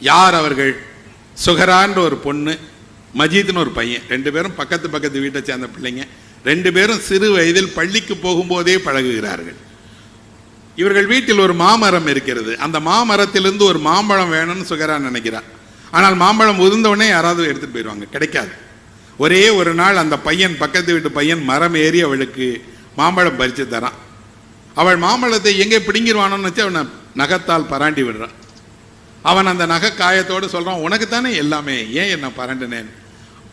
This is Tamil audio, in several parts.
யார் அவர்கள்? சுகரான்ற ஒரு பொண்ணு மஜீத்னு ஒரு பையன். ரெண்டு பேரும் பக்கத்து பக்கத்து வீட்டை சேர்ந்த பிள்ளைங்க. ரெண்டு பேரும் சிறு வயதில் பள்ளிக்கு போகும்போதே பழகுகிறார்கள். இவர்கள் வீட்டில் ஒரு மாமரம் இருக்கிறது. அந்த மாமரத்திலிருந்து ஒரு மாம்பழம் வேணும்னு சுகரான் நினைக்கிறார் ஆனால் மாம்பழம் உதிர்ந்தவுடனே யாராவது எடுத்துட்டு போயிடுவாங்க கிடைக்காது. ஒரே ஒரு நாள் அந்த பையன் பக்கத்து வீட்டு பையன் மரம் ஏறி அவளுக்கு மாம்பழம் பறித்து தரான். அவள் மாம்பழத்தை எங்கே பிடுங்கிடுவானோன்னு வச்சு அவனை நகத்தால் பராண்டி விடுறான். அவன் அந்த நகை காயத்தோடு சொல்கிறான் உனக்கு தானே எல்லாமே? ஏன் என்னை பரண்டினேன்?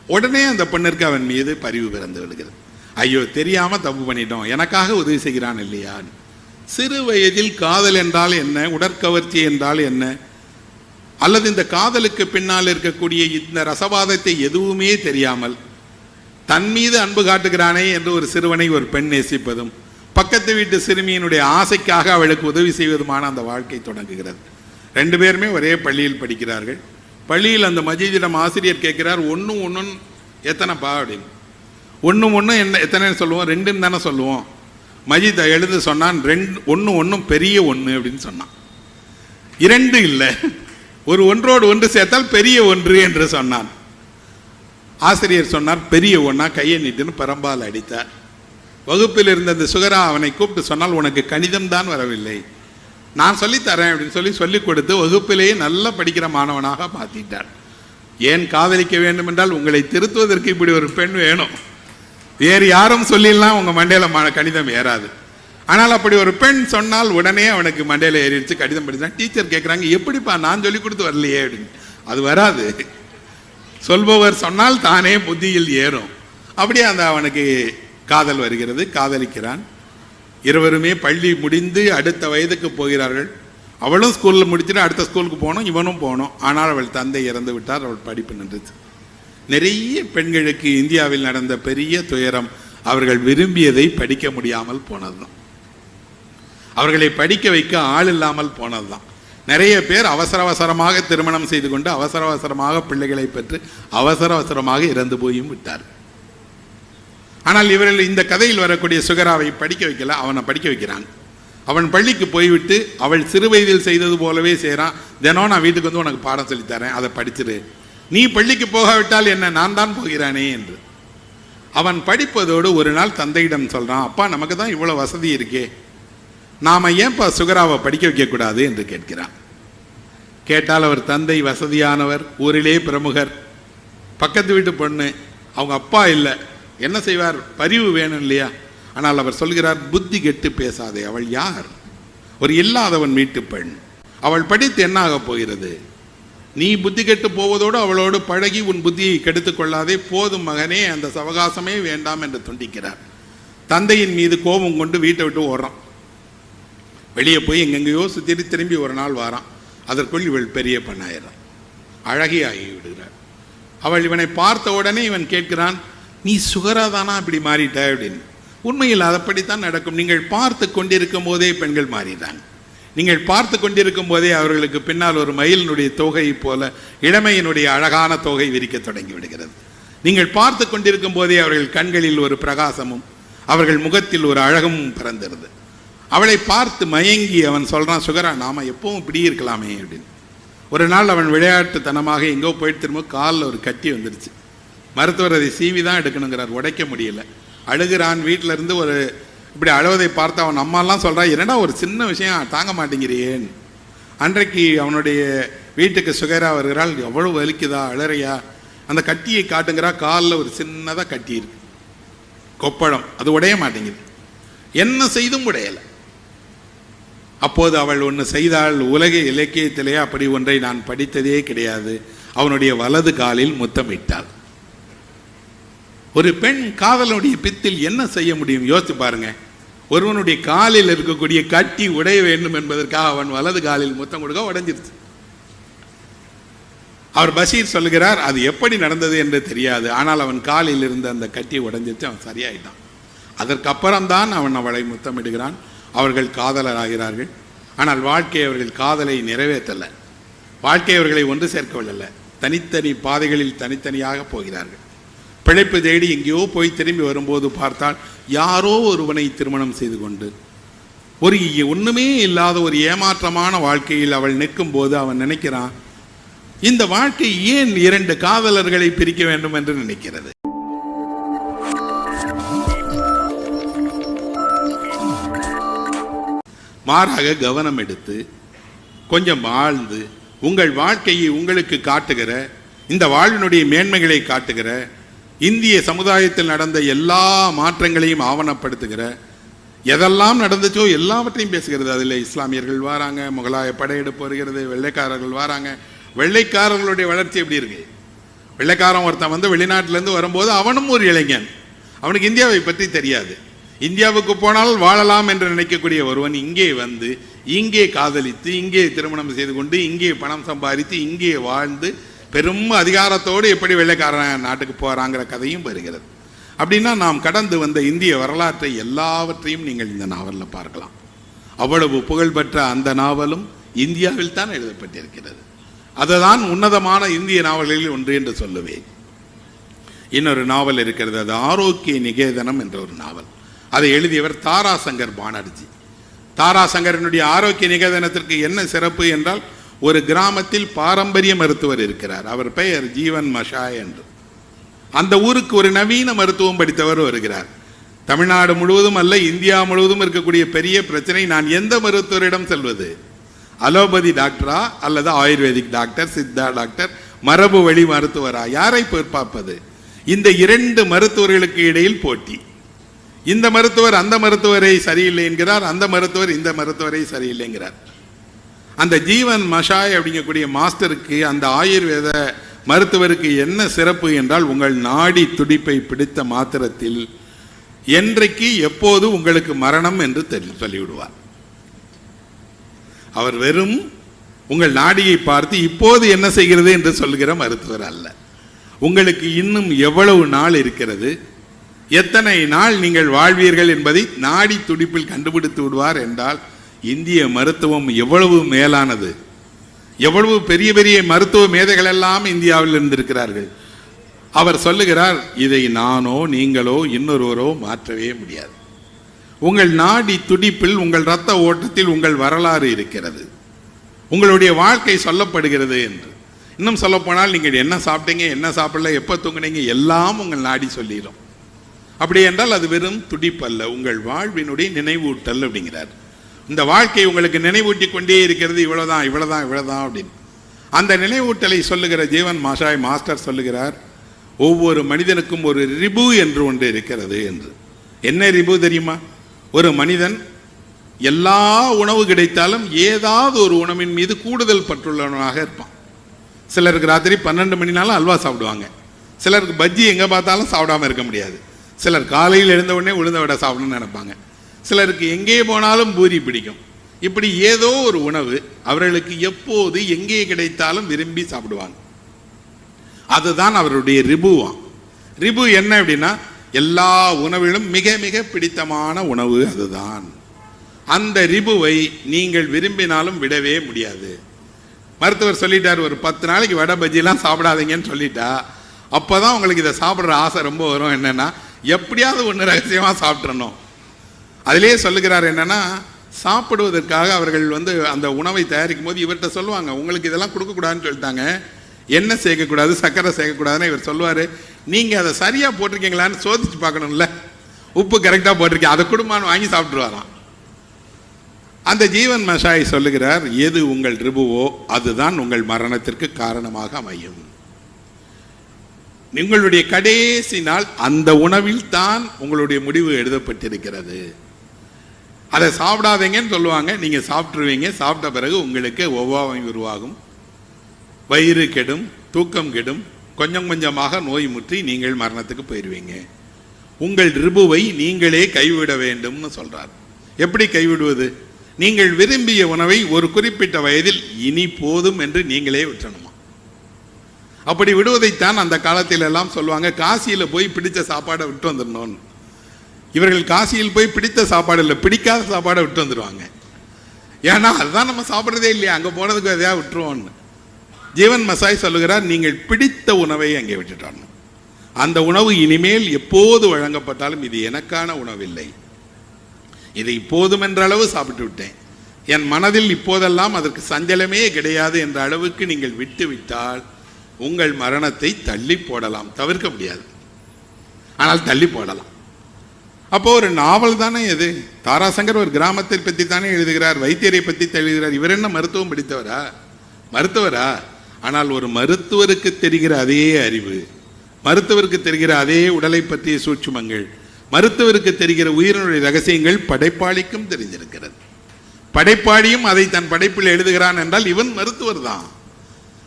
உடனே அந்த பெண்ணிற்கு அவன் மீது பரிவு பிறந்து விடுகிறது. ஐயோ தெரியாமல் தப்பு பண்ணிட்டோம். எனக்காக உதவி செய்கிறான் இல்லையான்னு சிறு வயதில் காதல் என்றால் என்ன? உடற்கவர்ச்சி என்றால் என்ன? அல்லது இந்த காதலுக்கு பின்னால் இருக்கக்கூடிய இந்த ரசவாதத்தை எதுவுமே தெரியாமல் தன் மீது அன்பு காட்டுகிறானே என்று ஒரு சிறுவனை ஒரு பெண் நேசிப்பதும் பக்கத்து வீட்டு சிறுமியினுடைய ஆசைக்காக அவளுக்கு உதவி செய்வதுமான அந்த வாழ்க்கை தொடங்குகிறது. ரெண்டு பேருமே ஒரே பள்ளியில் படிக்கிறார்கள். பள்ளியில் அந்த மஜீதிடம் ஆசிரியர் கேட்கிறார் ஒன்றும் ஒன்றும் எத்தனைப்பா? அப்படின்னு. ஒன்றும் ஒன்றும் என்ன எத்தனைன்னு சொல்லுவோம் ரெண்டுன்னு தானே சொல்லுவோம். மஜித் எழுந்து சொன்னான் ரெண்டு ஒன்று ஒன்றும் பெரிய ஒன்று அப்படின்னு சொன்னான். இரண்டு இல்லை. ஒரு ஒன்றோடு ஒன்று சேர்த்தால் பெரிய ஒன்று என்று சொன்னான். ஆசிரியர் சொன்னார் பெரிய ஒன்றா கையை நீட்டுன்னு பரம்பால் அடித்தார். வகுப்பில் இருந்த அந்த சுகரா அவனை கூப்பிட்டு சொன்னால் உனக்கு கணிதம் தான் வரவில்லை. நான் சொல்லித்தரேன் அப்படின்னு சொல்லி சொல்லிக் கொடுத்து வகுப்பிலேயே நல்லா படிக்கிற மாணவனாக மாற்றிட்டார் ஏன் காதலிக்க வேண்டும் என்றால் உங்களை திருத்துவதற்கு இப்படி ஒரு பெண் வேணும். வேறு யாரும் சொல்லிடலாம் உங்கள் மண்டையில் ம- கணிதம் ஏறாது. ஆனால் அப்படி ஒரு பெண் சொன்னால் உடனே அவனுக்கு மண்டையில் ஏறிடுச்சு கடிதம் படித்தான் டீச்சர் கேட்குறாங்க எப்படிப்பா நான் சொல்லி கொடுத்து வரலையே அப்படின்னு. அது வராது. சொல்பவர் சொன்னால் தானே புத்தியில் ஏறும். அப்படியே அந்த அவனுக்கு காதல் வருகிறது காதலிக்கிறான். இருவருமே பள்ளி முடிந்து அடுத்த வயதுக்கு போகிறார்கள். அவளும் ஸ்கூலில் முடிச்சுட்டு அடுத்த ஸ்கூலுக்கு போனோம் இவனும் போனோம் ஆனால் அவள் தந்தை இறந்து விட்டார் அவள் படிப்பு நின்றுச்சு. நிறைய பெண்களுக்கு இந்தியாவில் நடந்த பெரிய துயரம் அவர்கள் விரும்பியதை படிக்க முடியாமல் போனதுதான். அவர்களை படிக்க வைக்க ஆள் இல்லாமல் போனதுதான். நிறைய பேர் அவசர அவசரமாக திருமணம் செய்து கொண்டு அவசர அவசரமாக பிள்ளைகளை பெற்று அவசர அவசரமாக இறந்து போயும் விட்டார் ஆனால் இவர்கள் இந்த கதையில் வரக்கூடிய சுகராவை படிக்க வைக்கல அவனை படிக்க வைக்கிறாங்க. அவன் பள்ளிக்கு போய்விட்டு அவள் சிறு வயதில் செய்தது போலவே செய்கிறான் தினம் நான் வீட்டுக்கு வந்து உனக்கு பாடம் சொல்லித் தரேன் அதை படிச்சிரு. நீ பள்ளிக்கு போகாவிட்டால் என்ன நான் தான் போகிறானே என்று. அவன் படிப்பதோடு ஒரு நாள் தந்தையிடம் சொல்கிறான் அப்பா நமக்கு தான் இவ்வளோ வசதி இருக்கே. நாம் ஏன்பா சுகராவை படிக்க வைக்கக்கூடாது? என்று கேட்கிறான். கேட்டால் அவர் தந்தை வசதியானவர் ஊரிலே பிரமுகர். பக்கத்து வீட்டு பொண்ணு. அவங்க அப்பா இல்லை. என்ன செய்வார்? பரிவு வேணும் இல்லையா? ஆனால் அவர் சொல்கிறார் புத்தி கெட்டு பேசாதே அவள் யார்? ஒரு இல்லாதவன் மீட்டு பெண். அவள் படித்து என்ன ஆகப் போகிறது? நீ புத்தி கெட்டு போவதோடு அவளோடு பழகி உன் புத்தியை கெடுத்து கொள்ளாதே போதும் மகனே அந்த சவகாசமே வேண்டாம் என்று துண்டிக்கிறார். தந்தையின் மீது கோபம் கொண்டு வீட்டை விட்டு ஓடுறான். வெளியே போய் எங்கெங்கேயோ சுற்றி திரும்பி ஒரு நாள் வாரான். அதற்குள் இவள் பெரிய பெண்ணாயிரம் அழகியாகி விடுகிறார் அவள் இவனை பார்த்த உடனே இவன் கேட்கிறான் நீ சுகராதானா இப்படி மாறிட்ட அப்படின்னு? உண்மையில் அதைப்படித்தான் நடக்கும். நீங்கள் பார்த்து கொண்டிருக்கும் போதே பெண்கள் மாறிதான் நீங்கள் பார்த்து கொண்டிருக்கும் போதே அவர்களுக்கு பின்னால் ஒரு மயிலினுடைய தொகையை போல இளமையினுடைய அழகான தொகை விரிக்க தொடங்கி விடுகிறது. நீங்கள் பார்த்து கொண்டிருக்கும் போதே அவர்கள் கண்களில் ஒரு பிரகாசமும் அவர்கள் முகத்தில் ஒரு அழகும் பிறந்திருது. அவளை பார்த்து மயங்கி அவன் சொல்கிறான் சுகரா நாம் எப்பவும் இப்படி இருக்கலாமே அப்படின்னு. ஒரு நாள் அவன் விளையாட்டுத்தனமாக எங்கோ போயிட்டு திரும்ப காலில் ஒரு கட்டி வந்துருச்சு. மருத்துவர் அதை சீவி தான் எடுக்கணுங்கிறார். உடைக்க முடியல. அழுகிறான் வீட்டில் இருந்து ஒரு இப்படி அழுவதை பார்த்து அவன் அம்மாலாம் சொல்கிறான் என்னடா ஒரு சின்ன விஷயம் தாங்க மாட்டேங்கிறியேன் அன்றைக்கு அவனுடைய வீட்டுக்கு சுகரா வருகிறாள். எவ்வளவு வலிக்குதா அழறையா? அந்த கட்டியை காட்டுங்கிறா காலில் ஒரு சின்னதாக கட்டி இருக்கு. கொப்பளம். அது உடைய மாட்டேங்குது. என்ன செய்தும் உடையலை. அப்போது அவள் ஒன்று செய்தால் உலக இலக்கியத்திலே அப்படி ஒன்றை நான் படித்ததே கிடையாது. அவனுடைய வலது காலில் முத்தமிட்டாள். ஒரு பெண் காதலனுடைய பித்தில் என்ன செய்ய முடியும்? யோசித்து பாருங்க. ஒருவனுடைய காலில் இருக்கக்கூடிய கட்டி உடைய வேண்டும் என்பதற்காக அவன் வலது காலில் முத்தம் கொடுக்க உடைஞ்சிருச்சு. அவர் பஷீர் சொல்லுகிறார் அது எப்படி நடந்தது என்று தெரியாது. ஆனால் அவன் காலில் இருந்த அந்த கட்டி உடைஞ்சிருச்சு அவன் சரியாயிட்டான். அதற்கப்புறம்தான் அவன் அவளை முத்தமிடுகிறான். அவர்கள் காதலராகிறார்கள். ஆனால் வாழ்க்கை அவர்கள் காதலை நிறைவேற்றல. வாழ்க்கை அவர்களை ஒன்று சேர்க்கவில்லை தனித்தனி பாதைகளில் தனித்தனியாக போகிறார்கள். பிழைப்பு தேடி எங்கேயோ போய் திரும்பி வரும்போது பார்த்தால் யாரோ ஒருவனை திருமணம் செய்து கொண்டு ஒரு ஒண்ணுமே இல்லாத ஒரு ஏமாற்றமான வாழ்க்கையில் அவள் நிற்கும் போது அவன் நினைக்கிறான் இந்த வாழ்க்கை ஏன் இரண்டு காதலர்களை பிரிக்க வேண்டும் என்று நினைக்கிறது? மாறாக கவனம் எடுத்து கொஞ்சம் வாழ்ந்து உங்கள் வாழ்க்கையை உங்களுக்கு காட்டுகிற இந்த வாழ்வினுடைய மேன்மைகளை காட்டுகிற இந்திய சமுதாயத்தில் நடந்த எல்லா மாற்றங்களையும் ஆவணப்படுத்துகிற எதெல்லாம் நடந்துச்சோ எல்லாவற்றையும் பேசுகிறது. அதில் இஸ்லாமியர்கள் வராங்க முகலாய படையெடுப்பு வருகிறது வெள்ளைக்காரர்கள் வராங்க. வெள்ளைக்காரர்களுடைய வளர்ச்சி எப்படி இருக்கு? வெள்ளைக்காரன் ஒருத்தன் வந்து வெளிநாட்டிலேருந்து வரும்போது அவனும் ஒரு இளைஞன். அவனுக்கு இந்தியாவை பற்றி தெரியாது. இந்தியாவுக்கு போனால் வாழலாம் என்று நினைக்கக்கூடிய ஒருவன் இங்கே வந்து இங்கே காதலித்து இங்கே திருமணம் செய்து கொண்டு இங்கே பணம் சம்பாதித்து இங்கே வாழ்ந்து பெரும் அதிகாரத்தோடு எப்படி வெள்ளைக்காரன் நாட்டுக்கு போகிறாங்கிற கதையும் வருகிறது. அப்படின்னா நாம் கடந்து வந்த இந்திய வரலாற்றை எல்லாவற்றையும் நீங்கள் இந்த நாவலில் பார்க்கலாம். அவ்வளவு புகழ்பெற்ற அந்த நாவலும் இந்தியாவில் தான் எழுதப்பட்டிருக்கிறது. அதுதான் உன்னதமான இந்திய நாவல்களில் ஒன்று என்று சொல்லுவேன். இன்னொரு நாவல் இருக்கிறது அது ஆரோக்கிய நிகேதனம் என்ற ஒரு நாவல். அதை எழுதியவர் தாராசங்கர் பானர்ஜி. தாராசங்கரனுடைய ஆரோக்கிய நிகேதனத்திற்கு என்ன சிறப்பு என்றால் ஒரு கிராமத்தில் பாரம்பரிய மருத்துவர் இருக்கிறார். அவர் பெயர் ஜீவன் மஷா என்று. அந்த ஊருக்கு ஒரு நவீன மருத்துவம் படித்தவர் வருகிறார். தமிழ்நாடு முழுவதும் அல்ல இந்தியா முழுவதும் இருக்கக்கூடிய பெரிய பிரச்சனை நான் எந்த மருத்துவரிடம் செல்வது? அலோபதி டாக்டரா அல்லது ஆயுர்வேதிக் டாக்டர் சித்தா டாக்டர் மரபு வழி மருத்துவரா? யாரை போய் பார்ப்பது இந்த இரண்டு மருத்துவர்களுக்கு இடையில் போட்டி. இந்த மருத்துவர் அந்த மருத்துவரை சரியில்லை என்கிறார் அந்த மருத்துவர் இந்த மருத்துவரை சரியில்லைங்கிறார். அந்த ஜீவன் மஷாய் அப்படிங்கக்கூடிய மாஸ்டருக்கு அந்த ஆயுர்வேத மருத்துவருக்கு என்ன சிறப்பு என்றால் உங்கள் நாடி துடிப்பை பிடித்த மாத்திரத்தில் என்றைக்கு எப்போது உங்களுக்கு மரணம் என்று தெரி- சொல்லிவிடுவார். அவர் வெறும் உங்கள் நாடியை பார்த்து இப்போது என்ன செய்கிறது என்று சொல்கிற மருத்துவர் அல்ல. உங்களுக்கு இன்னும் எவ்வளவு நாள் இருக்கிறது? எத்தனை நாள் நீங்கள் வாழ்வீர்கள் என்பதை நாடி துடிப்பில் கண்டுபிடித்து விடுவார் என்றால் இந்திய மருத்துவம் எவ்வளவு மேலானது? எவ்வளவு பெரிய பெரிய மருத்துவ மேதைகள் எல்லாம் இந்தியாவில் இருந்திருக்கிறார்கள்? அவர் சொல்லுகிறார் இதை நானோ நீங்களோ இன்னொருவரோ மாற்றவே முடியாது. உங்கள் நாடி துடிப்பில் உங்கள் இரத்த ஓட்டத்தில் உங்கள் வரலாறு இருக்கிறது. உங்களுடைய வாழ்க்கை சொல்லப்படுகிறது என்று. இன்னும் சொல்லப்போனால் நீங்கள் என்ன சாப்பிட்டீங்க என்ன சாப்பிடல எப்போ தூங்குனீங்க எல்லாம் உங்கள் நாடி சொல்லிடும் அப்படி என்றால் அது வெறும் துடிப்பல்ல உங்கள் வாழ்வினுடைய நினைவூட்டல் அப்படிங்கிறார். இந்த வாழ்க்கை உங்களுக்கு நினைவூட்டி கொண்டே இருக்கிறது இவ்வளோதான் இவ்வளோதான் இவ்வளோதான் அப்படின்னு. அந்த நினைவூட்டலை சொல்லுகிற ஜீவன் மாஷாய் மாஸ்டர் சொல்லுகிறார் ஒவ்வொரு மனிதனுக்கும் ஒரு ரிபு என்று ஒன்று இருக்கிறது என்று. என்ன ரிபு தெரியுமா? ஒரு மனிதன் எல்லா உணவு கிடைத்தாலும் ஏதாவது ஒரு உணவின் மீது கூடுதல் பற்றுள்ளவனாக இருப்பான். சிலருக்கு ராத்திரி பன்னெண்டு மணினாலும் அல்வா சாப்பிடுவாங்க. சிலருக்கு பஜ்ஜி எங்கே பார்த்தாலும் சாப்பிடாம இருக்க முடியாது. சிலர் காலையில் எழுந்த உடனே உளுந்த விட சாப்பிடணும்னு நினைப்பாங்க. சிலருக்கு எங்கே போனாலும் பூரி பிடிக்கும். இப்படி ஏதோ ஒரு உணவு அவர்களுக்கு எப்போது எங்கே கிடைத்தாலும் விரும்பி சாப்பிடுவாங்க. அதுதான் அவருடைய ரிபுவாம் ரிபு என்ன அப்படின்னா எல்லா உணவிலும் மிக மிக பிடித்தமான உணவு அதுதான். அந்த ரிபுவை நீங்கள் விரும்பினாலும் விடவே முடியாது. மருத்துவர் சொல்லிட்டார் ஒரு பத்து நாளைக்கு வடை பஜ்ஜிலாம் சாப்பிடாதீங்கன்னு சொல்லிட்டா அப்போதான் உங்களுக்கு இதை சாப்பிட்ற ஆசை ரொம்ப வரும். என்னன்னா எப்படியாவது ஒன்று ரகசியமாக சாப்பிட்றணும் அதிலே சொல்லுகிறார் என்னன்னா சாப்பிடுவதற்காக அவர்கள் வந்து அந்த உணவை தயாரிக்கும் போது இவர்கிட்ட சொல்லுவாங்க உங்களுக்கு இதெல்லாம் கொடுக்கக்கூடாதுன்னு சொல்லிட்டாங்க. என்ன சேர்க்கக்கூடாது சர்க்கரை சேர்க்கக்கூடாதுன்னு இவர் சொல்லுவார். நீங்கள் அதை சரியாக போட்டிருக்கீங்களான்னு சோதிச்சு பார்க்கணும்ல. உப்பு கரெக்டாக போட்டிருக்கேன் அதை குடும்பம் வாங்கி சாப்பிட்ருவாராம் அந்த ஜீவன் மஷாய் சொல்லுகிறார் எது உங்கள் ரிபுவோ அதுதான் உங்கள் மரணத்திற்கு காரணமாக அமையும். உங்களுடைய கடைசி நாள் அந்த உணவில் தான் உங்களுடைய முடிவு எழுதப்பட்டிருக்கிறது. அதை சாப்பிடாதீங்கன்னு சொல்லுவாங்க. நீங்கள் சாப்பிட்ருவீங்க சாப்பிட்ட பிறகு உங்களுக்கு ஒவ்வாமை உருவாகும். வயிறு கெடும் தூக்கம் கெடும். கொஞ்சம் கொஞ்சமாக நோய் முற்றி நீங்கள் மரணத்துக்கு போயிடுவீங்க உங்கள் ரிபுவை நீங்களே கைவிட வேண்டும்னு சொல்கிறார் எப்படி கைவிடுவது? நீங்கள் விரும்பிய உணவை ஒரு குறிப்பிட்ட வயதில் இனி போதும் என்று நீங்களே விட்டணுமா அப்படி விடுவதைத்தான் அந்த காலத்தில் எல்லாம் சொல்லுவாங்க. காசியில் போய் பிடித்த சாப்பாடை விட்டு வந்துடணும்னு. இவர்கள் காசியில் போய் பிடித்த சாப்பாடு இல்லை பிடிக்காத சாப்பாடை விட்டு வந்துடுவாங்க ஏன்னா அதுதான் நம்ம சாப்பிட்றதே இல்லையா? அங்கே போனதுக்கு எதையா விட்டுருவோம்னு. ஜீவன் மசாய் சொல்லுகிறார் நீங்கள் பிடித்த உணவை அங்கே விட்டுட்டாங்க அந்த உணவு இனிமேல் எப்போது வழங்கப்பட்டாலும் இது எனக்கான உணவில்லை. இதை இப்போதும் என்ற அளவு சாப்பிட்டு விட்டேன். என் மனதில் இப்போதெல்லாம் அதற்கு சஞ்சலமே கிடையாது என்ற அளவுக்கு நீங்கள் விட்டுவிட்டால் உங்கள் மரணத்தை தள்ளி போடலாம். தவிர்க்க முடியாது. ஆனால் தள்ளி போடலாம். அப்போ ஒரு நாவல் தானே எது தாராசங்கர் ஒரு கிராமத்தை பற்றி தானே எழுதுகிறார் வைத்தியரை பற்றி எழுதுகிறார். இவர் என்ன மருத்துவம் படித்தவரா? மருத்துவரா? ஆனால் ஒரு மருத்துவருக்கு தெரிகிற அதே அறிவு மருத்துவருக்கு தெரிகிற அதே உடலை பற்றிய சூட்சுமங்கள் மருத்துவருக்கு தெரிகிற உயிரினுடைய ரகசியங்கள் படைப்பாளிக்கும் தெரிஞ்சிருக்கிறது படைப்பாளியும் அதை தன் படைப்பில் எழுதுகிறான் என்றால் இவன் மருத்துவர் தான்.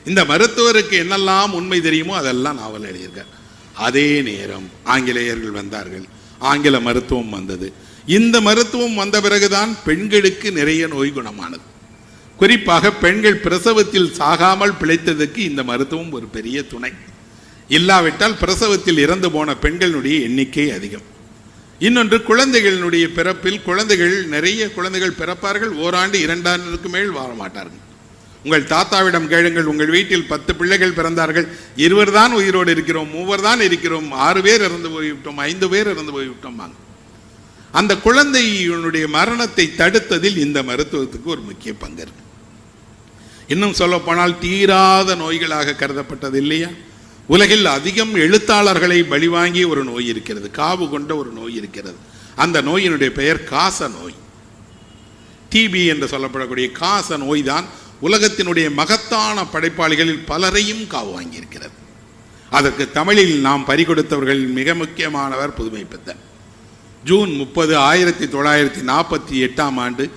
இந்த மருத்துவருக்கு என்னெல்லாம் உண்மை தெரியுமோ அதெல்லாம் நாவல் எழுதியிருக்கார். அதே நேரம் ஆங்கிலேயர்கள் வந்தார்கள். ஆங்கில மருத்துவம் வந்தது. இந்த மருத்துவம் வந்த பிறகுதான் பெண்களுக்கு நிறைய நோய் குணமானது. குறிப்பாக பெண்கள் பிரசவத்தில் சாகாமல் பிழைத்ததற்கு இந்த மருத்துவம் ஒரு பெரிய துணை. இல்லாவிட்டால் பிரசவத்தில் இறந்து போன பெண்களுடைய எண்ணிக்கை அதிகம். இன்னொன்று குழந்தைகளினுடைய பிறப்பில் குழந்தைகள் நிறைய குழந்தைகள் பிறப்பார்கள் ஓராண்டு இரண்டாண்டுக்கு மேல் வாழ மாட்டார்கள். உங்கள் தாத்தாவிடம் கேளுங்கள். உங்கள் வீட்டில் பத்து பிள்ளைகள் பிறந்தார்கள். இருவர் தான் உயிரோடு இருக்கிறோம். மூவர் தான் இருக்கிறோம். ஆறு பேர் இறந்து போய்விட்டோம். ஐந்து பேர் இறந்து போய்விட்டோம். வாங்க. அந்த குழந்தையினுடைய மரணத்தை தடுத்ததில் இந்த மருத்துவத்துக்கு ஒரு முக்கிய பங்கு இருக்கு. இன்னும் சொல்ல போனால் தீராத நோய்களாக கருதப்பட்டது இல்லையா? உலகில் அதிகம் எழுத்தாளர்களை பலிவாங்கிய ஒரு நோய் இருக்கிறது. காவு கொண்ட ஒரு நோய் இருக்கிறது. அந்த நோயினுடைய பெயர் காச நோய் டிபி என்று சொல்லப்படக்கூடிய காச நோய் தான் உலகத்தினுடைய மகத்தான படைப்பாளிகளில் பலரையும் காவு வாங்கியிருக்கிறது. அதற்கு தமிழில் நாம் பறிகொடுத்தவர்கள் மிக முக்கியமானவர் புதுமை பித்தன். ஜூன் முப்பது ஆயிரத்தி தொள்ளாயிரத்தி நாற்பத்தி எட்டாம் ஆண்டு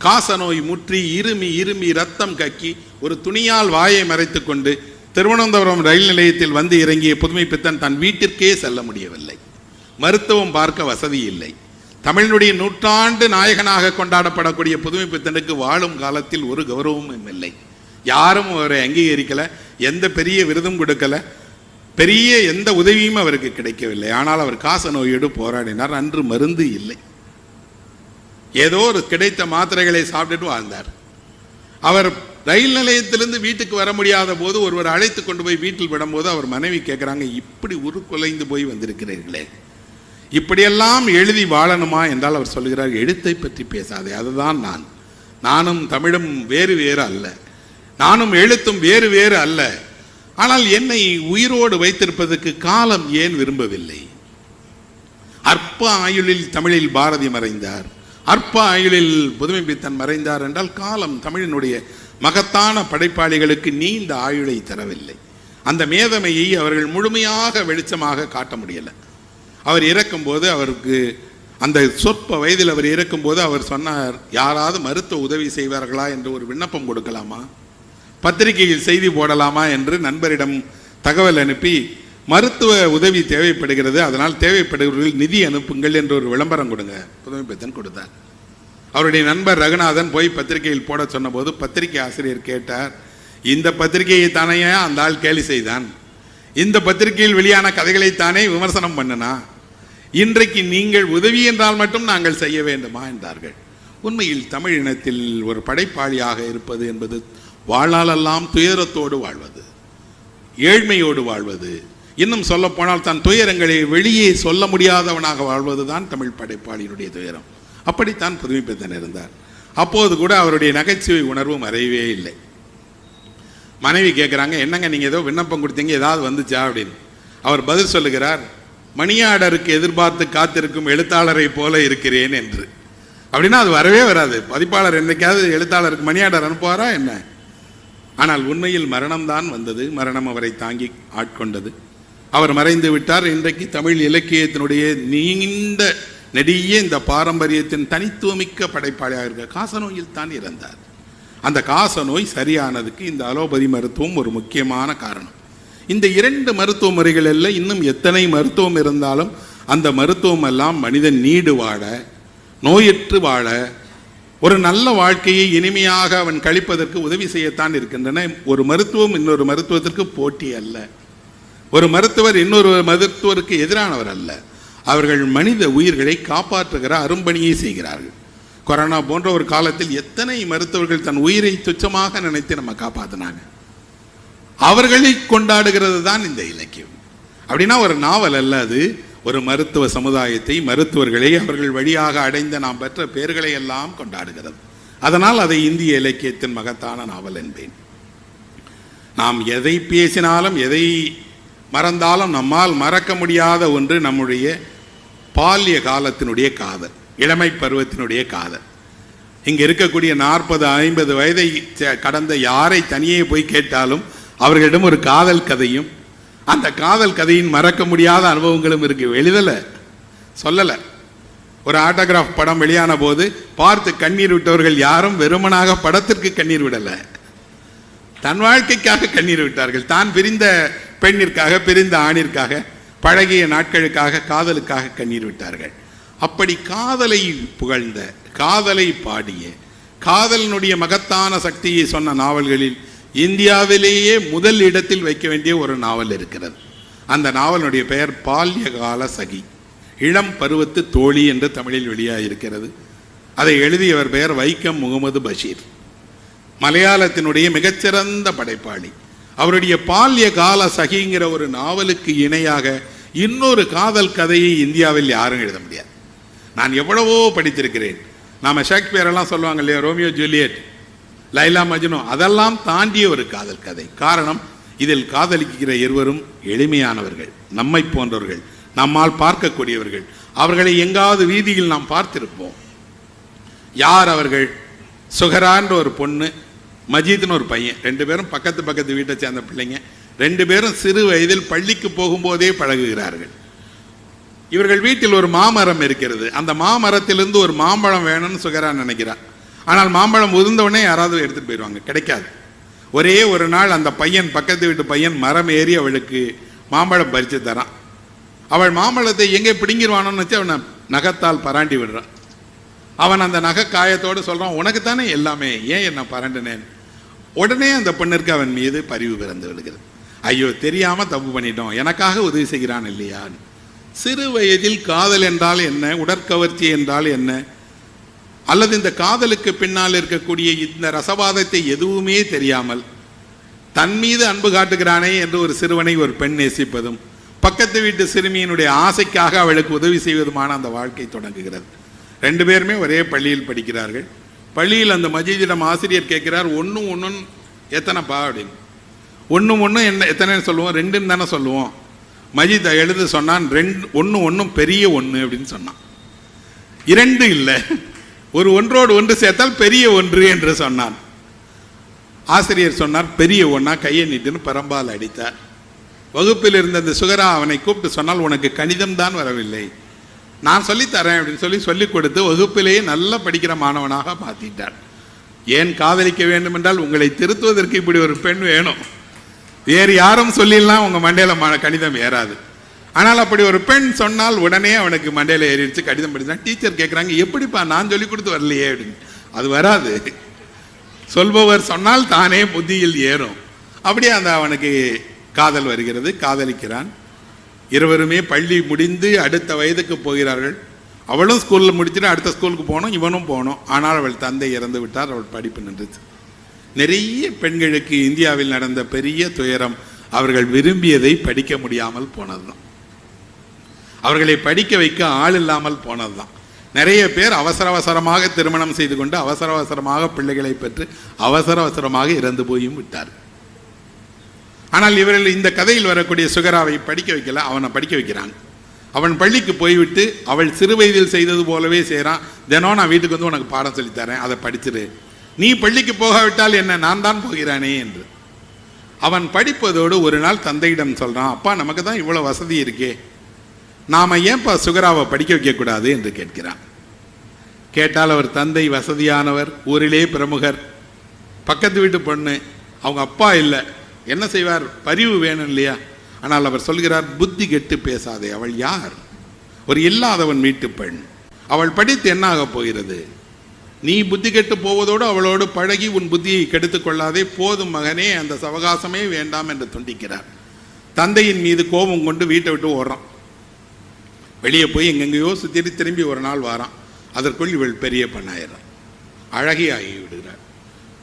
காசநோய் முற்றி இருமி இருமி ரத்தம் கக்கி ஒரு துணியால் வாயை மறைத்து கொண்டு திருவனந்தபுரம் ரயில் நிலையத்தில் வந்து இறங்கிய புதுமை பித்தன் தன் வீட்டிற்கே செல்ல முடியவில்லை. மருத்துவம் பார்க்க வசதி இல்லை. தமிழினுடைய நூற்றாண்டு நாயகனாக கொண்டாடப்படக்கூடிய புதுமை பித்தனுக்கு வாழும் காலத்தில் ஒரு கௌரவமும் இல்லை. யாரும் அவரை அங்கீகரிக்கல எந்த பெரிய விருதும் கொடுக்கல பெரிய எந்த உதவியும் அவருக்கு கிடைக்கவில்லை. ஆனால் அவர் காச நோயோடு போராடினார் அன்று மருந்து இல்லை. ஏதோ ஒரு கிடைத்த மாத்திரைகளை சாப்பிட்டுட்டு வாழ்ந்தார். அவர் ரயில் நிலையத்திலிருந்து வீட்டுக்கு வர முடியாத போது ஒருவர் அழைத்து கொண்டு போய் வீட்டில் விடும்போது அவர் மனைவி கேட்குறாங்க இப்படி உருக்குலைந்து போய் வந்திருக்கிறீர்களே. இப்படியெல்லாம் எழுதி வாழணுமா என்றால் அவர் சொல்கிறார் எழுத்தை பற்றி பேசாதே அதுதான் நான். நானும் தமிழும் வேறு வேறு அல்ல. நானும் எழுத்தும் வேறு வேறு அல்ல. ஆனால் என்னை உயிரோடு வைத்திருப்பதற்கு காலம் ஏன் விரும்பவில்லை? அற்ப ஆயுளில் தமிழில் பாரதி மறைந்தார். அற்ப ஆயுளில் புதுமை பித்தன் மறைந்தார் என்றால் காலம் தமிழினுடைய மகத்தான படைப்பாளிகளுக்கு நீண்ட ஆயுளை தரவில்லை. அந்த மேதமையை அவர்கள் முழுமையாக வெளிச்சமாக காட்ட முடியலை. அவர் இறக்கும்போது அவருக்கு அந்த சொற்ப வயதில் அவர் இறக்கும்போது அவர் சொன்னார் யாராவது மருத்துவ உதவி செய்வார்களா? என்று ஒரு விண்ணப்பம் கொடுக்கலாமா? பத்திரிகையில் செய்தி போடலாமா என்று நண்பரிடம் தகவல் அனுப்பி மருத்துவ உதவி தேவைப்படுகிறது அதனால் தேவைப்படுகிறவர்கள் நிதி அனுப்புங்கள் என்று ஒரு விளம்பரம் கொடுங்க. புதுமை கொடுத்தார். அவருடைய நண்பர் ரகுநாதன் போய் பத்திரிகையில் போட சொன்னபோது பத்திரிகை ஆசிரியர் கேட்டார் இந்த பத்திரிகையை தானே அந்த ஆள் கேலி செய்தான்? இந்த பத்திரிகையில் வெளியான கதைகளை தானே விமர்சனம் பண்ணனா? இன்றைக்கு நீங்கள் உதவி என்றால் மட்டும் நாங்கள் செய்ய வேண்டுமா என்றார்கள். உண்மையில் தமிழ் இனத்தில் ஒரு படைப்பாளியாக இருப்பது என்பது வாழாலெல்லாம் துயரத்தோடு வாழ்வது ஏழ்மையோடு வாழ்வது இன்னும் சொல்லப்போனால் தன் துயரங்களை வெளியே சொல்ல முடியாதவனாக வாழ்வதுதான் தமிழ் படைப்பாளியினுடைய துயரம். அப்படித்தான் புதுமைப்பித்தன் இருந்தார். அப்போது கூட அவருடைய நகைச்சுவை உணர்வு மறையவே இல்லை. மனைவி கேட்குறாங்க என்னங்க நீங்கள் ஏதோ விண்ணப்பம் கொடுத்தீங்க ஏதாவது வந்துச்சா? அப்படின்னு. அவர் பதில் சொல்லுகிறார் மணியாடருக்கு எதிர்பார்த்து காத்திருக்கும் எழுத்தாளரை போல இருக்கிறேன் என்று. அப்படின்னா அது வரவே வராது. பதிப்பாளர் என்றைக்காவது எழுத்தாளருக்கு மணியாடர் அனுப்புவாரா என்ன? ஆனால் உண்மையில் மரணம்தான் வந்தது. மரணம் அவரை தாங்கி ஆட்கொண்டது. அவர் மறைந்து விட்டார். இன்றைக்கு தமிழ் இலக்கியத்தினுடைய நீண்ட நெடிய இந்த பாரம்பரியத்தின் தனித்துவமிக்க படைப்பாளியாக இருக்க காசநோயில் தான் இறந்தார். அந்த காச நோய் சரியானதுக்கு இந்த அலோபதி மருத்துவம் ஒரு முக்கியமான காரணம். இந்த இரண்டு மருத்துவ முறைகள் எல்லாம் இன்னும் எத்தனை மருத்துவம் இருந்தாலும் அந்த மருத்துவம் எல்லாம் மனிதன் நீடு வாழ நோயற்று வாழ ஒரு நல்ல வாழ்க்கையை இனிமையாக அவன் கழிப்பதற்கு உதவி செய்யத்தான் இருக்கின்றன. ஒரு மருத்துவம் இன்னொரு மருத்துவத்திற்கு போட்டி அல்ல. ஒரு மருத்துவர் இன்னொரு மருத்துவருக்கு எதிரானவர் அல்ல. அவர்கள் மனித உயிர்களை காப்பாற்றுகிற அரும்பணியை செய்கிறார்கள். கொரோனா போன்ற ஒரு காலத்தில் எத்தனை மருத்துவர்கள் தன் உயிரை துச்சமாக நினைத்து நம்ம காப்பாற்றினாங்க அவர்களை கொண்டாடுகிறது தான் இந்த இலக்கியம். அப்படின்னா ஒரு நாவல் அல்ல அது. ஒரு மருத்துவ சமுதாயத்தை மருத்துவர்களை அவர்கள் வழியாக அடைந்த நாம் பெற்ற பெயர்களை எல்லாம் கொண்டாடுகிறது. அதனால் அதை இந்திய இலக்கியத்தின் மகத்தான நாவல் என்பேன். நாம் எதை பேசினாலும் எதை மறந்தாலும் நம்மால் மறக்க முடியாத ஒன்று நம்முடைய பால்ய காலத்தினுடைய காதல் இளமை பருவத்தினுடைய காதல். இங்கே இருக்கக்கூடிய நாற்பது ஐம்பது வயதை கடந்த யாரை தனியே போய் கேட்டாலும் அவர்களிடம் ஒரு காதல் கதையும் அந்த காதல் கதையின் மறக்க முடியாத அனுபவங்களும் இருக்கு. எழுதலை சொல்லலை. ஒரு ஆட்டோகிராஃப் படம் வெளியான போது பார்த்து கண்ணீர் விட்டவர்கள் யாரும் வெறுமனாக படத்திற்கு கண்ணீர் விடலை. தன் வாழ்க்கைக்காக கண்ணீர் விட்டார்கள். தான் பிரிந்த பெண்ணிற்காக பிரிந்த ஆணிற்காக பழகிய நாட்களுக்காக காதலுக்காக கண்ணீர் விட்டார்கள். அப்படி காதலை புகழ்ந்த காதலை பாடிய காதலினுடைய மகத்தான சக்தியை சொன்ன நாவல்களில் இந்தியாவிலேயே முதல் இடத்தில் வைக்க வேண்டிய ஒரு நாவல் இருக்கிறது. அந்த நாவலுடைய பெயர் பால்யகால சகி. இளம் பருவத்து தோழி என்று தமிழில் வெளியாக இருக்கிறது அதை எழுதியவர் பெயர் வைக்கம் முகமது பஷீர். மலையாளத்தினுடைய மிகச்சிறந்த படைப்பாளி. அவருடைய பால்ய கால சகிங்கிற ஒரு நாவலுக்கு இணையாக இன்னொரு காதல் கதையை இந்தியாவில் யாரும் எழுத முடியாது. நான் எவ்வளவோ படித்திருக்கிறேன். நாம ஷேக்ஸ்பியர் எல்லாம் சொல்லுவாங்க இல்லையா ரோமியோ ஜூலியட்? லைலா மஜ்னோ அதெல்லாம் தாண்டிய ஒரு காதல் கதை. காரணம் இதில் காதலிக்கிற இருவரும் எளிமையானவர்கள் நம்மை போன்றவர்கள் நம்மால் பார்க்கக்கூடியவர்கள். அவர்களை எங்காவது வீதியில் நாம் பார்த்திருப்போம். யார் அவர்கள்? சுகரான்ற ஒரு பொண்ணு மஜீத்னு ஒரு பையன். ரெண்டு பேரும் பக்கத்து பக்கத்து வீட்டை சேர்ந்த பிள்ளைங்க. ரெண்டு பேரும் சிறு வயதில் பள்ளிக்கு போகும்போதே பழகுகிறார்கள். இவர்கள் வீட்டில் ஒரு மாமரம் இருக்கிறது. அந்த மாமரத்திலிருந்து ஒரு மாம்பழம் வேணும்னு சுகரா நினைக்கிறார் ஆனால் மாம்பழம் உதிர்ந்தவொடனே யாராவது எடுத்துட்டு போயிடுவாங்க. கிடைக்காது. ஒரே ஒரு நாள் அந்த பையன் பக்கத்து வீட்டு பையன் மரம் ஏறி அவளுக்கு மாம்பழம் பறித்து தரான். அவள் மாம்பழத்தை எங்கே பிடுங்கிடுவானோன்னு வச்சு அவனை நகத்தால் பராண்டி விடுறான். அவன் அந்த நகை காயத்தோடு சொல்கிறான் உனக்கு தானே எல்லாமே ஏன் என்ன பரண்டினேன் உடனே அந்த பெண்ணிற்கு அவன் மீது பரிவு பிறந்து விடுகிறது. ஐயோ தெரியாமல் தப்பு பண்ணிட்டோம். எனக்காக உதவி செய்கிறான் இல்லையான்னு? சிறு வயதில் காதல் என்றால் என்ன? உடற்கவர்ச்சி என்றால் என்ன? அல்லது இந்த காதலுக்கு பின்னால் இருக்கக்கூடிய இந்த ரசவாதத்தை எதுவுமே தெரியாமல் தன் மீது அன்பு காட்டுகிறானே என்று ஒரு சிறுவனை ஒரு பெண் நேசிப்பதும் பக்கத்து வீட்டு சிறுமியினுடைய ஆசைக்காக அவளுக்கு உதவி செய்வதுமான அந்த வாழ்க்கை தொடங்குகிறது. ரெண்டு பேருமே ஒரே பள்ளியில் படிக்கிறார்கள். பள்ளியில் அந்த மஜீதிடம் ஆசிரியர் கேட்கிறார் ஒன்றும் ஒன்றும் எத்தனைப்பா? அப்படின்னு. ஒன்றும் ஒன்றும் என்ன எத்தனைன்னு சொல்லுவோம் ரெண்டுன்னு தானே சொல்லுவோம். மஜித் எழுத சொன்னான் ரெண்டு ஒன்று ஒன்றும் பெரிய ஒன்று அப்படின்னு சொன்னான். இரண்டு இல்லை. ஒரு ஒன்றோடு ஒன்று சேர்த்தால் பெரிய ஒன்று என்று சொன்னான். ஆசிரியர் சொன்னார் பெரிய ஒன்றா கையை நீட்டுன்னு பரம்பால் அடித்தார். வகுப்பில் இருந்த அந்த சுகரா அவனை கூப்பிட்டு சொன்னால் உனக்கு கணிதம் தான் வரவில்லை. நான் சொல்லித் தரேன் அப்படின்னு சொல்லி சொல்லிக் கொடுத்து வகுப்பிலேயே நல்லா படிக்கிற மாணவனாக மாத்திட்டார் ஏன் காதலிக்க வேண்டும் என்றால் உங்களை திருத்துவதற்கு இப்படி ஒரு பெண் வேணும். வேறு யாரும் சொல்லிடலாம் உங்கள் மண்டையில் கணிதம் ஏறாது. ஆனால் அப்படி ஒரு பெண் சொன்னால் உடனே அவனுக்கு மண்டையில் ஏறிடுச்சு கடிதம் படிச்சா டீச்சர் கேட்குறாங்க எப்படிப்பா நான் சொல்லி கொடுத்து வரலையே? அப்படின்னு. அது வராது. சொல்பவர் சொன்னால் தானே புத்தியில் ஏறும். அப்படியே அந்த அவனுக்கு காதல் வருகிறது காதலிக்கிறான். இருவருமே பள்ளி முடிந்து அடுத்த வயதுக்கு போகிறார்கள். அவளும் ஸ்கூலில் முடிச்சுட்டு அடுத்த ஸ்கூலுக்கு போகணும் இவனும் போகணும். ஆனால் அவள் தந்தை இறந்து விட்டார் அவள் படிப்பு நின்றுச்சு. நிறைய பெண்களுக்கு இந்தியாவில் நடந்த பெரிய துயரம் அவர்கள் விரும்பியதை படிக்க முடியாமல் போனதுதான். அவர்களை படிக்க வைக்க ஆள் இல்லாமல் போனதுதான். நிறைய பேர் அவசர அவசரமாக திருமணம் செய்து கொண்டு அவசர அவசரமாக பிள்ளைகளை பெற்று அவசர அவசரமாக இறந்து போயும் விட்டார். ஆனால் இவர்கள் இந்த கதையில் வரக்கூடிய சுகராவை படிக்க வைக்கல அவனை படிக்க வைக்கிறாங்க. அவன் பள்ளிக்கு போய்விட்டு அவள் சிறு வயதில் செய்தது போலவே செய்கிறான் தினம் நான் வீட்டுக்கு வந்து உனக்கு பாடம் சொல்லித் தரேன் அதை படிச்சிரு. நீ பள்ளிக்கு போகாவிட்டால் என்ன நான் தான் போகிறானே என்று. அவன் படிப்பதோடு ஒரு நாள் தந்தையிடம் சொல்றான் அப்பா நமக்கு தான் இவ்வளோ வசதி இருக்கே. நாம் ஏன்ப்பா சுகராவை படிக்க வைக்கக்கூடாது என்று கேட்கிறார். கேட்டால் அவர் தந்தை வசதியானவர் ஊரிலே பிரமுகர் பக்கத்து வீட்டு பொண்ணு அவங்க அப்பா இல்லை என்ன செய்வார்? பரிவு வேணும் இல்லையா? ஆனால் அவர் சொல்கிறார் புத்தி கெட்டு பேசாதே அவள் யார்? ஒரு இல்லாதவன் வீட்டு பெண். அவள் படித்து என்ன ஆகப் போகிறது? நீ புத்தி கெட்டு போவதோடு அவளோடு பழகி உன் புத்தியை கெடுத்து கொள்ளாதே போதும் மகனே அந்த சவகாசமே வேண்டாம் என்று துண்டிக்கிறார். தந்தையின் மீது கோபம் கொண்டு வீட்டை விட்டு ஓடுறான். வெளியே போய் எங்கெங்கேயோ சுற்றி திரும்பி ஒரு நாள் வாரான். அதற்குள் இவள் பெரிய பெண்ணாயிரம் அழகியாகி ஆகிவிடுகிறாள்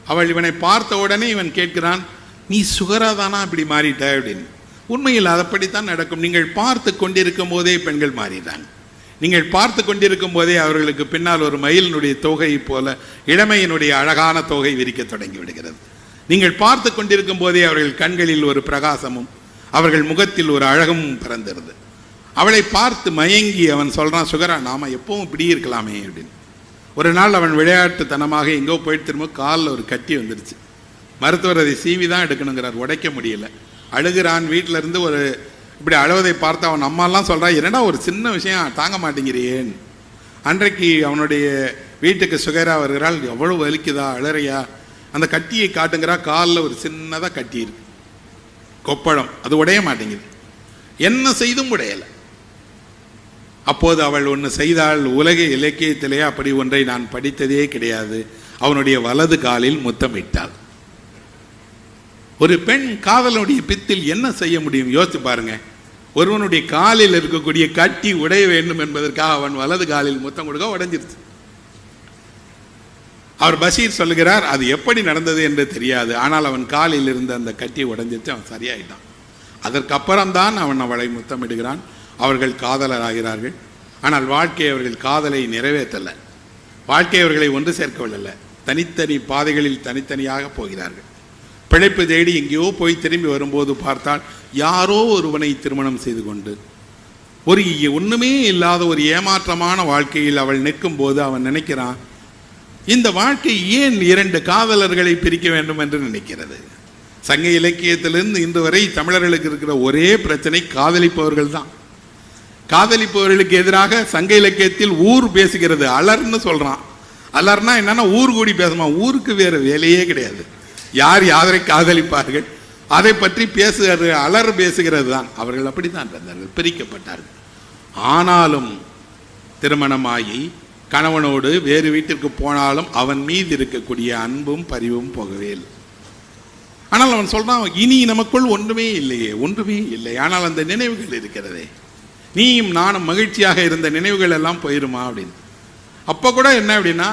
அவள் இவனை பார்த்த உடனே இவன் கேட்கிறான் நீ சுகராதானா இப்படி மாறிட்ட? அப்படின்னு. உண்மையில் அதைப்படித்தான் நடக்கும். நீங்கள் பார்த்து கொண்டிருக்கும் போதே பெண்கள் மாறிடுறாங்க நீங்கள் பார்த்து கொண்டிருக்கும் போதே அவர்களுக்கு பின்னால் ஒரு மயிலினுடைய தொகை போல இளமையினுடைய அழகான தொகை விரிக்க தொடங்கி விடுகிறது. நீங்கள் பார்த்து கொண்டிருக்கும் போதே அவர்கள் கண்களில் ஒரு பிரகாசமும் அவர்கள் முகத்தில் ஒரு அழகும் பிறந்திருது. அவளை பார்த்து மயங்கி அவன் சொல்கிறான் சுகரா நாம் எப்பவும் இப்படி இருக்கலாமே அப்படின்னு. ஒரு நாள் அவன் விளையாட்டுத்தனமாக எங்கோ போயிட்டு திரும்ப காலில் ஒரு கட்டி வந்துடுச்சு மருத்துவர் அதை சீவி தான் எடுக்கணுங்கிறார் உடைக்க முடியல. அழுகிறான் வீட்டில் இருந்து ஒரு இப்படி அழுவதை பார்த்து அவன் அம்மாலாம் சொல்கிறான் என்னடா ஒரு சின்ன விஷயம் தாங்க மாட்டேங்கிறியேன் அன்றைக்கு அவனுடைய வீட்டுக்கு சுகரா வருகிறாள் எவ்வளவு வலிக்குதா அழறையா? அந்த கட்டியை காட்டுங்கிறா காலில் ஒரு சின்னதாக கட்டி இருக்கு. கொப்பளம் அது உடைய மாட்டேங்குது. என்ன செய்தும் உடையலை. அப்போது அவள் ஒன்று செய்தால் உலக இலக்கியத்திலே அப்படி ஒன்றை நான் படித்ததே கிடையாது. அவனுடைய வலது காலில் முத்தமிட்டாள் ஒரு பெண் காதலனுடைய பித்தில் என்ன செய்ய முடியும்? யோசித்து பாருங்க. ஒருவனுடைய காலில் இருக்கக்கூடிய கட்டி உடைய வேண்டும் என்பதற்காக அவன் வலது காலில் முத்தம் கொடுக்க உடஞ்சிருச்சு. அவர் பஷீர் சொல்லுகிறார் அது எப்படி நடந்தது என்று தெரியாது. ஆனால் அவன் காலில் இருந்த அந்த கட்டி உடைஞ்சிருச்சு அவன் சரியாயிட்டான். அதற்கப்புறம்தான் அவன் அவளை முத்தமிடுகிறான். அவர்கள் காதலராகிறார்கள். ஆனால் வாழ்க்கை அவர்கள் காதலை நிறைவேற்றல. வாழ்க்கை அவர்களை ஒன்று சேர்க்கவில்லை தனித்தனி பாதைகளில் தனித்தனியாக போகிறார்கள். பிழைப்பு தேடி எங்கேயோ போய் திரும்பி வரும்போது பார்த்தால் யாரோ ஒருவனை திருமணம் செய்து கொண்டு ஒரு ஒன்றுமே இல்லாத ஒரு ஏமாற்றமான வாழ்க்கையில் அவள் நிற்கும் போது அவன் நினைக்கிறான் இந்த வாழ்க்கை ஏன் இரண்டு காதலர்களை பிரிக்க வேண்டும் என்று நினைக்கிறது? சங்க இலக்கியத்திலிருந்து இன்று வரை தமிழர்களுக்கு இருக்கிற ஒரே பிரச்சனை காதலிப்பவர்கள் தான் காதலிப்பவர்களுக்கு எதிராக சங்க இலக்கியத்தில் ஊர் பேசுகிறது அலர்னு சொல்கிறான் அலர்னா என்னன்னா ஊர் கூடி பேசுமா ஊருக்கு வேறு வேலையே கிடையாது. யார் யாரை காதலிப்பார்கள் அதை பற்றி பேசுகிறது அலர் பேசுகிறது தான். அவர்கள் அப்படித்தான் இருந்தார்கள் பிரிக்கப்பட்டார்கள். ஆனாலும் திருமணமாகி கணவனோடு வேறு வீட்டிற்கு போனாலும் அவன் மீது இருக்கக்கூடிய அன்பும் பரிவும் போகவே இல்லை. ஆனால் அவன் சொல்கிறான் இனி நமக்குள் ஒன்றுமே இல்லையே ஒன்றுமே இல்லை. ஆனால் அந்த நினைவுகள் இருக்கிறதே. நீயும் நானும் மகிழ்ச்சியாக இருந்த நினைவுகள் எல்லாம் போயிருமா அப்படின்னு. அப்போ கூட என்ன அப்படின்னா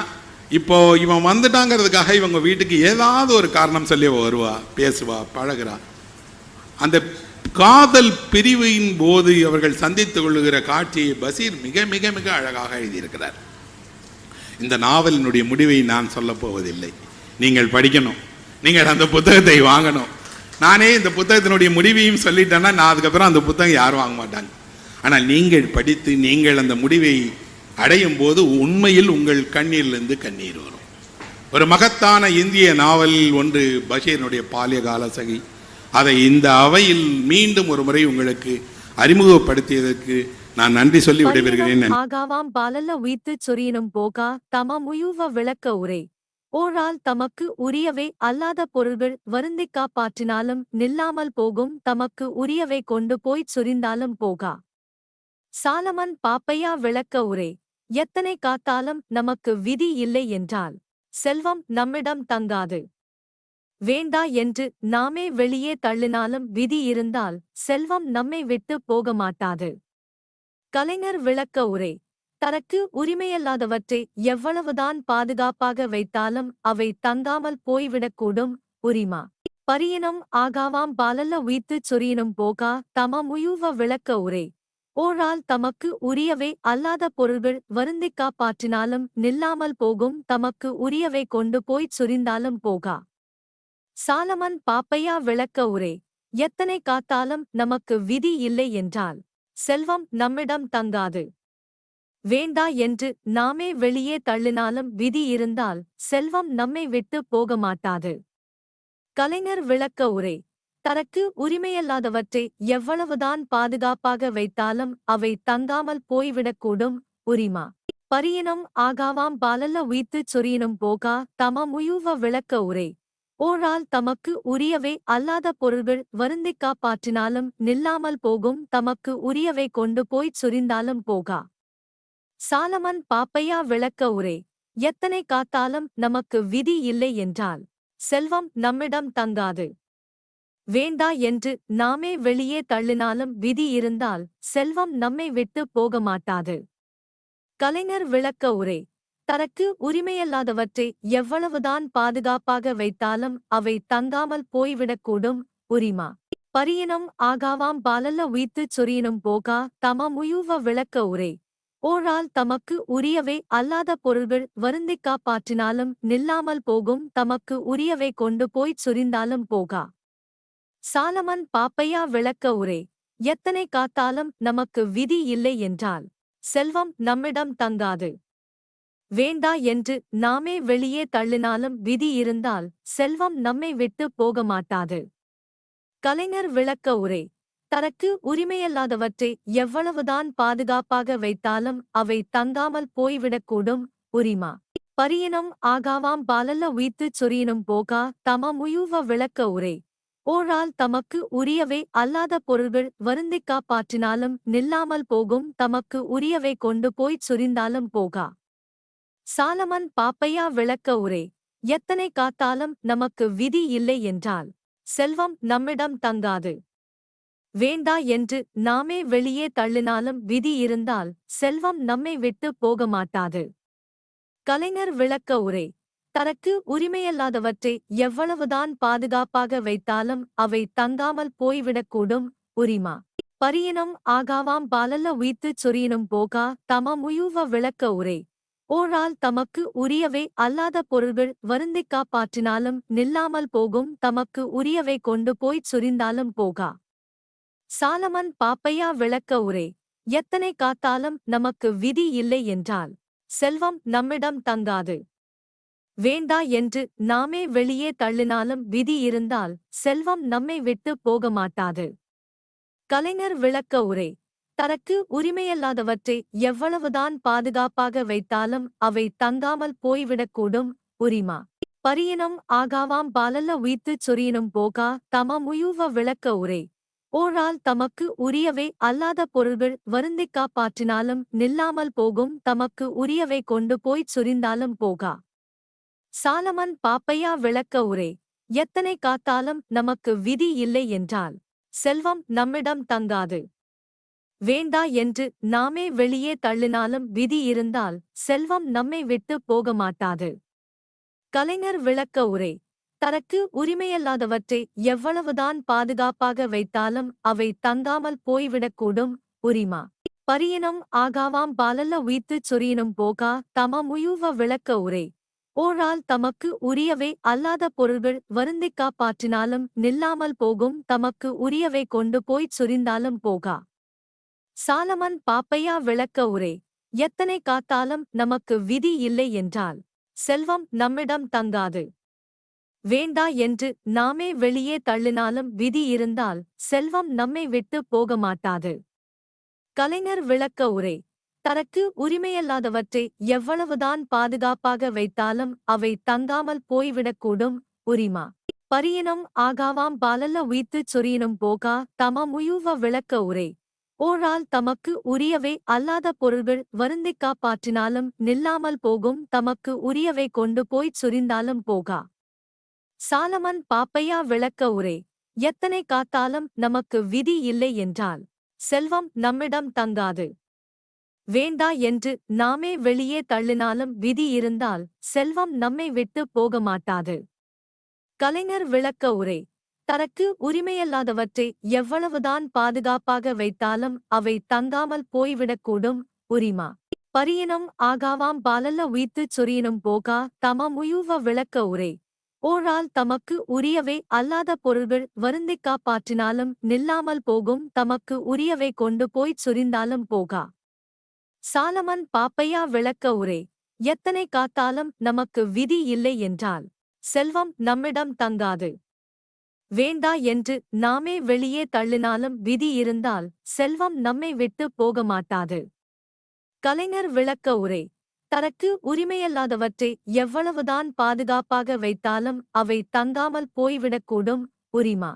இப்போ இவன் வந்துட்டாங்கிறதுக்காக இவங்க வீட்டுக்கு ஏதாவது ஒரு காரணம் சொல்லி வருவா பேசுவா பழகுறா. அந்த காதல் பிரிவின் போது அவர்கள் சந்தித்துக் கொள்ளுகிற காட்சியை பசீர் மிக மிக மிக அழகாக எழுதியிருக்கிறார். இந்த நாவலினுடைய முடிவை நான் சொல்லப் போவதில்லை. நீங்கள் படிக்கணும். நீங்கள் அந்த புத்தகத்தை வாங்கணும். நானே இந்த புத்தகத்தினுடைய முடிவையும் சொல்லிட்டேன்னா நான் அதுக்கப்புறம் அந்த புத்தகம் யாரும் வாங்க மாட்டாங்க. ஆனால் நீங்கள் படித்து நீங்கள் அந்த முடிவை அடையும் போது உண்மையில் உங்கள் கண்ணீரிலிருந்து கண்ணீர் வரும். ஒரு மகத்தான இந்திய நாவல் ஒன்று பஷீரனுடைய பாலியகால சகி. அதை இந்த அவையில் மீண்டும் ஒரு முறை உங்களுக்கு அறிமுகப்படுத்தியதற்கு நான் நன்றி சொல்லி விடைபெறுகிறேன். ஆகாவாம் பாலல்ல உய்த்துச் சொரியினும் போகா தமமுயுவ விளக்க உரை. ஓரால் தமக்கு உரியவை அல்லாத பொருள்கள் வருந்திக் காப்பாற்றினாலும் நில்லாமல் போகும் தமக்கு உரியவை கொண்டு போய்ச் சொரிந்தாலும் போகா. சாலமன் பாப்பையா விளக்க உரை எத்தனை காத்தாலும் நமக்கு விதி இல்லை என்றால் செல்வம் நம்மிடம் தங்காது. வேண்டா என்று நாமே வெளியே தள்ளினாலும் விதி இருந்தால் செல்வம் நம்மை விட்டு போக மாட்டாது. கலைஞர் விளக்க உரை தனக்கு உரிமையல்லாதவற்றை எவ்வளவுதான் பாதுகாப்பாக வைத்தாலும் அவை தங்காமல் போய்விடக்கூடும் உரிமா. பரியினம் ஆகாவாம் பாலல்ல உய்த்துச் சொரியினும் போகா தமமுயுவ விளக்க உரை ஓரால் தமக்கு உரியவை அல்லாத பொருள்கள் வருந்திக் காப்பாற்றினாலும் நில்லாமல் போகும் தமக்கு உரியவை கொண்டு போய்ச் சுரிந்தாலும் போகா. சாலமன் பாப்பையா விளக்க உரை எத்தனை காத்தாலும் நமக்கு விதி இல்லை என்றால் செல்வம் நம்மிடம் தங்காது. வேண்டா என்று நாமே வெளியே தள்ளினாலும் விதி இருந்தால் செல்வம் நம்மை விட்டு போக மாட்டாது கலைஞர் விளக்க உரை தனக்கு உரிமையல்லாதவற்றை எவ்வளவுதான் பாதுகாப்பாக வைத்தாலும் அவை தங்காமல் போய்விடக்கூடும் உரிமா. பரியினம் ஆகாவாம் பாலல்ல உய்த்துச் சொரியினும் போகா தமமுயுவ விளக்க உரை. ஓரால் தமக்கு உரியவை அல்லாத பொருள்கள் வருந்திக் காப்பாற்றினாலும் நில்லாமல் போகும் தமக்கு உரியவை கொண்டு போய்ச் சொரிந்தாலும் போகா. சாலமன் பாப்பையா விளக்க உரை. எத்தனை காத்தாலும் நமக்கு விதி இல்லை என்றால் செல்வம் நம்மிடம் தங்காது. வேண்டா என்று நாமே வெளியே தள்ளினாலும் விதி இருந்தால் செல்வம் நம்மை விட்டு போக மாட்டாது கலைஞர் விளக்க உரை. தனக்கு உரிமையல்லாதவற்றை எவ்வளவுதான் பாதுகாப்பாக வைத்தாலும் அவை தங்காமல் போய்விடக்கூடும் உரிமா. பரியினம் ஆகாவாம் பாலல்ல உய்த்துச் சொரியினும் போகா தமமுயுவ விளக்க உரை. ஓரால் தமக்கு உரியவை அல்லாத பொருள்கள் வருந்திக் காப்பாற்றினாலும் நில்லாமல் போகும் தமக்கு உரியவை கொண்டு போய்ச் சொரிந்தாலும் போகா. சாலமன் பாப்பையா விளக்க உரை எத்தனை காத்தாலும் நமக்கு விதி இல்லை என்றால் செல்வம் நம்மிடம் தங்காது. வேண்டா என்று நாமே வெளியே தள்ளினாலும் விதி இருந்தால் செல்வம் நம்மை விட்டு போக மாட்டாது. கலைஞர் விளக்க உரை தனக்கு உரிமையல்லாதவற்றை எவ்வளவுதான் பாதுகாப்பாக வைத்தாலும் அவை தங்காமல் போய்விடக்கூடும் உரிமா. பரியினம் ஆகாவாம் பாலல்ல உய்த்துச் சொரியினும் போகா தமமுயுவ விளக்க உரை ஓரால் தமக்கு உரியவை அல்லாத பொருள்கள் வருந்திக் காப்பாற்றினாலும் நில்லாமல் போகும் தமக்கு உரியவை கொண்டு போய்ச் சுரிந்தாலும் போகா. சாலமன் பாப்பையா விளக்க உரை எத்தனை காத்தாலும் நமக்கு விதி இல்லை என்றால் செல்வம் நம்மிடம் தங்காது. வேண்டா என்று நாமே வெளியே தள்ளினாலும் விதி இருந்தால் செல்வம் நம்மை விட்டு போக மாட்டாது கலைஞர் விளக்க உரை தனக்கு உரிமையல்லாதவற்றை எவ்வளவுதான் பாதுகாப்பாக வைத்தாலும் அவை தங்காமல் போய்விடக்கூடும் உரிமா. பரியினம் ஆகாவாம் பாலல்ல உய்த்துச் சொரியினும் போகா தமமுயுவ விளக்க உரை. ஓரால் தமக்கு உரியவை அல்லாத பொருள்கள் வருந்திக் காப்பாற்றினாலும் நில்லாமல் போகும் தமக்கு உரியவை கொண்டு போய்ச் சொரிந்தாலும் போகா. சாலமன் பாப்பையா விளக்க உரை. எத்தனை காத்தாலும் நமக்கு விதி இல்லை என்றால் செல்வம் நம்மிடம் தங்காது. வேண்டா என்று நாமே வெளியே தள்ளினாலும் விதி இருந்தால் செல்வம் நம்மை விட்டு போக மாட்டாது கலைஞர் விளக்க உரை. தனக்கு உரிமையல்லாதவற்றை எவ்வளவுதான் பாதுகாப்பாக வைத்தாலும் அவை தங்காமல் போய்விடக்கூடும் உரிமா. பரியினம் ஆகாவாம் பாலல்ல உய்த்துச் சொரியினும் போகா தமமுயுவ விளக்க உரை. ஓரால் தமக்கு உரியவை அல்லாத பொருள்கள் வருந்திக் காப்பாற்றினாலும் நில்லாமல் போகும் தமக்கு உரியவை கொண்டு போய்ச் சொரிந்தாலும் போகா. சாலமன் பாப்பையா விளக்க உரை எத்தனை காத்தாலும் நமக்கு விதி இல்லை என்றால் செல்வம் நம்மிடம் தங்காது. வேண்டா என்று நாமே வெளியே தள்ளினாலும் விதி இருந்தால் செல்வம் நம்மை விட்டு போக மாட்டாது. கலைஞர் விளக்க உரை தனக்கு உரிமையல்லாதவற்றை எவ்வளவுதான் பாதுகாப்பாக வைத்தாலும் அவை தங்காமல் போய்விடக்கூடும் உரிமா. பரியினம் ஆகாவாம் பாலல்ல உய்த்துச் சொரியினும் போகா தமமுயுவ விளக்க உரை ஓரால் தமக்கு உரியவை அல்லாத பொருள்கள் வருந்திக் காப்பாற்றினாலும் நில்லாமல் போகும் தமக்கு உரியவை கொண்டு போய்ச் சொரிந்தாலும் போகா. சாலமன் பாப்பையா விளக்க உரை எத்தனை காத்தாலும் நமக்கு விதி இல்லை என்றால் செல்வம் நம்மிடம் தங்காது. வேண்டா என்று நாமே வெளியே தள்ளினாலும் விதி இருந்தால் செல்வம் நம்மை விட்டு போக மாட்டாது கலைஞர் விளக்க உரை தனக்கு உரிமையல்லாதவற்றை எவ்வளவுதான் பாதுகாப்பாக வைத்தாலும் அவை தங்காமல் போய்விடக்கூடும் உரிமா. பரியினம் ஆகாவாம் பாலல்ல உய்த்துச் சொரியினும் போகா தமமுயுவ விளக்க உரை. ஓரால் தமக்கு உரியவை அல்லாத பொருள்கள் வருந்திக் காப்பாற்றினாலும் நில்லாமல் போகும் தமக்கு உரியவை கொண்டு போய்ச் சொரிந்தாலும் போகா. சாலமன் பாப்பையா விளக்க உரை. எத்தனை காத்தாலும் நமக்கு விதி இல்லை என்றால் செல்வம் நம்மிடம் தங்காது. வேண்டா என்று நாமே வெளியே தள்ளினாலும் விதி இருந்தால் செல்வம் நம்மை விட்டு போக மாட்டாது கலைஞர் விளக்க உரை. தனக்கு உரிமையல்லாதவற்றை எவ்வளவுதான் பாதுகாப்பாக வைத்தாலும் அவை தங்காமல் போய்விடக்கூடும் உரிமா. பரியினம் ஆகாவாம் பாலல்ல உய்த்துச் சொரியினும் போகா தமமுயுவ விளக்க உரை. ஓரால் தமக்கு உரியவை அல்லாத பொருள்கள் வருந்திக் காப்பாற்றினாலும் நில்லாமல் போகும் தமக்கு உரியவை கொண்டு போய்ச் சொரிந்தாலும் போகா. சாலமன் பாப்பையா விளக்க உரை எத்தனை காத்தாலும் நமக்கு விதி இல்லை என்றால் செல்வம் நம்மிடம் தங்காது. வேண்டா என்று நாமே வெளியே தள்ளினாலும் விதி இருந்தால் செல்வம் நம்மை விட்டு போக மாட்டாது. கலைஞர் விளக்க உரை தனக்கு உரிமையல்லாதவற்றை எவ்வளவுதான் பாதுகாப்பாக வைத்தாலும் அவை தங்காமல் போய்விடக்கூடும் உரிமா.